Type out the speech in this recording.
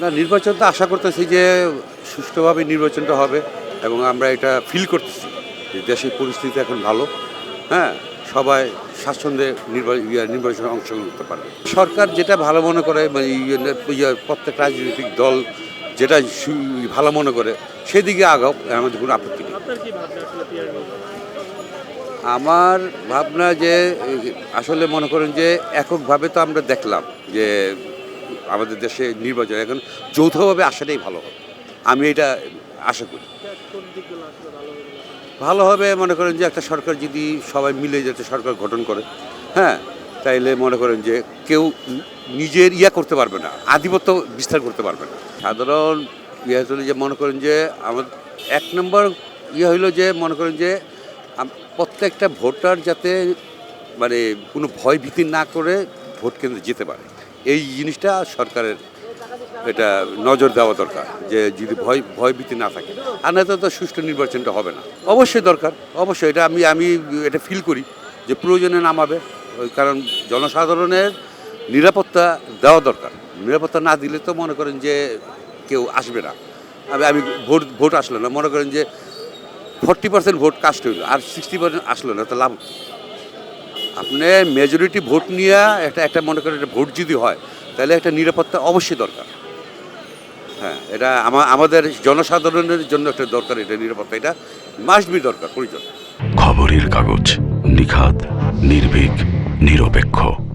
না নির্বাচন তো আশা করতেছি যে সুষ্ঠুভাবে নির্বাচনটা হবে এবং আমরা এটা ফিল করতেছি যে দেশের পরিস্থিতি এখন ভালো হ্যাঁ? সবাই স্বাচ্ছন্দ্যে ইয়া, নির্বাচনে অংশগ্রহণ করতে পারবে। সরকার যেটা ভালো মনে করে মানে ইয়ে- ইয়ে, প্রত্যেক রাজনৈতিক দল যেটা ভালো মনে করে সেদিকে আগাও আমাদের কোনো আপত্তি নেই? আমার ভাবনা যে আসলে মনে করেন যে এককভাবে তো আমরা দেখলাম যে আমাদের দেশে নির্বাচন এখন যৌথভাবে আসাটাই ভালো হবে। আমি এটা আশা করি। ভালো হবে মনে করেন যে একটা সরকার যদি সবাই মিলে যাতে সরকার গঠন করে হ্যাঁ? তাইলে মনে করেন যে কেউ নিজের ইয়া করতে পারবে না, আধিপত্য বিস্তার করতে পারবে না। সাধারণ ইয়ে হলো যে মনে করেন যে আমার এক নম্বর ইয়ে হইল যে মনে করেন যে প্রত্যেকটা ভোটার যাতে মানে কোনো ভয় ভীতি না করে ভোট কেন্দ্রে যেতে পারে। এই জিনিসটা সরকারের এটা নজর দেওয়া দরকার, যে যদি ভয় ভয় ভীতি না থাকে। আর না তো সুষ্ঠু নির্বাচনটা হবে না। অবশ্যই দরকার, অবশ্যই। এটা আমি আমি এটা ফিল করি যে প্রয়োজনে নামাবে কারণ জনসাধারণের নিরাপত্তা দেওয়া দরকার। নিরাপত্তা না দিলে তো মনে করেন যে কেউ আসবে না। আমি আমি ভোট ভোট আসলো না, মনে করেন যে ফর্টি পার্সেন্ট ভোট কাস্ট হইল, আর সিক্সটি পার্সেন্ট আসলো না, তো লাভ? আপনি মেজরিটি ভোট নিয়ে একটা একটা মনে করেন একটা ভোট যদি হয়, তাহলে একটা নিরাপত্তা অবশ্যই দরকার। হ্যাঁ এটা আমা- আমাদের জনসাধারণের জন্য একটা দরকার এটা, নিরাপত্তা। এটা মাস্ট বি দরকার প্রয়োজন খবরের কাগজ নিখাত নির্ভীক, নিরপেক্ষ।